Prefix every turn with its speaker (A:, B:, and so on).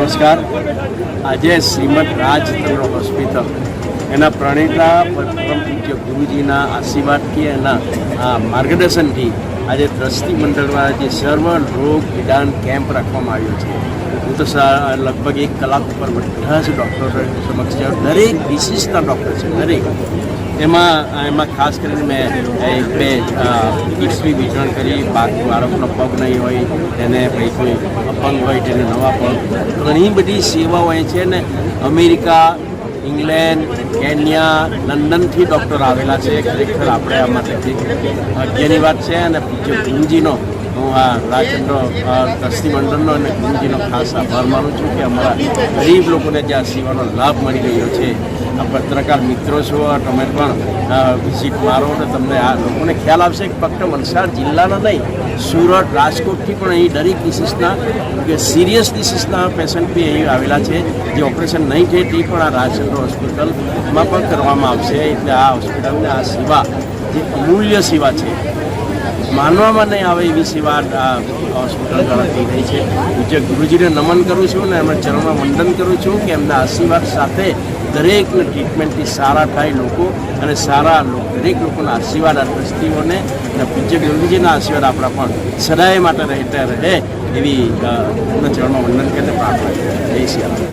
A: નમસ્કાર. આજે શ્રીમદ રાજતંત્ર હોસ્પિટલ. એના પ્રણેતા પરમ પૂજ્ય ગુરુજીના આશીર્વાદથી એના, આ માર્ગદર્શનથી આજે દ્રષ્ટિ મંડળમાં જે સર્વ રોગ નિદાન કેમ્પ રાખવામાં આવ્યો છે. હું તો લગભગ એક કલાક ઉપર બધા જ ડૉક્ટરો સમક્ષ દરેક વિશિષ્ટતા ડૉક્ટર છે, દરેક. એમાં એમાં ખાસ કરીને મેં એક બે કિટ્સ વિતરણ કરી. બાકી બાળકનો પગ નહીં હોય તેને ભાઈ કોઈ અપંગ હોય, તેને નવા પગ ઘણી બધી સેવાઓ અહીં છે ને, અમેરિકા, ઇંગ્લેન્ડ, કેન્યા, લંડનથી ડૉક્ટર આવેલા છે. ખરેખર આપણે આ માટે ભાગ્યની વાત છે અને જે ગુરુજીનો, હું આ રાજચંદ્ર ટ્રસ્ટી મંડળનો અને ગુરુજીનો ખાસ આભાર માનું છું કે અમારા ગરીબ લોકોને જે આ સેવાનો લાભ મળી રહ્યો છે. પત્રકાર મિત્રો છો તમે પણ વિઝિટ મારો તો તમને આ લોકોને ખ્યાલ આવશે કે ફક્ત વલસાડ જિલ્લાના નહીં, સુરત, રાજકોટથી પણ અહીં દરેક ડિસીઝના કે સિરિયસ ડિસીઝના પેશન્ટ બી અહીં આવેલા છે. જે ઓપરેશન નહીં થાય તે પણ આ રાજચંદ્ર હોસ્પિટલમાં પણ કરવામાં આવશે. એટલે આ હોસ્પિટલને આ સેવા, જે અમૂલ્ય સેવા છે, માનવામાં નહીં આવે એવી સેવા આ હોસ્પિટલ દ્વારા થઈ રહી છે. જે ગુરુજીને નમન કરું છું અને એમના ચરણમાં વંદન કરું છું કે એમના આશીર્વાદ સાથે દરેકને ટ્રીટમેન્ટથી સારા થાય લોકો અને સારા દરેક લોકોના આશીર્વાદ આ ટ્રસ્ટીઓને અને પૂજ્ય ગુરુજીના આશીર્વાદ આપણા પણ સદાય માટે રહેતા રહે એવી ચરણમાં વંદન કરીને પ્રાર્થના. જય શ્રી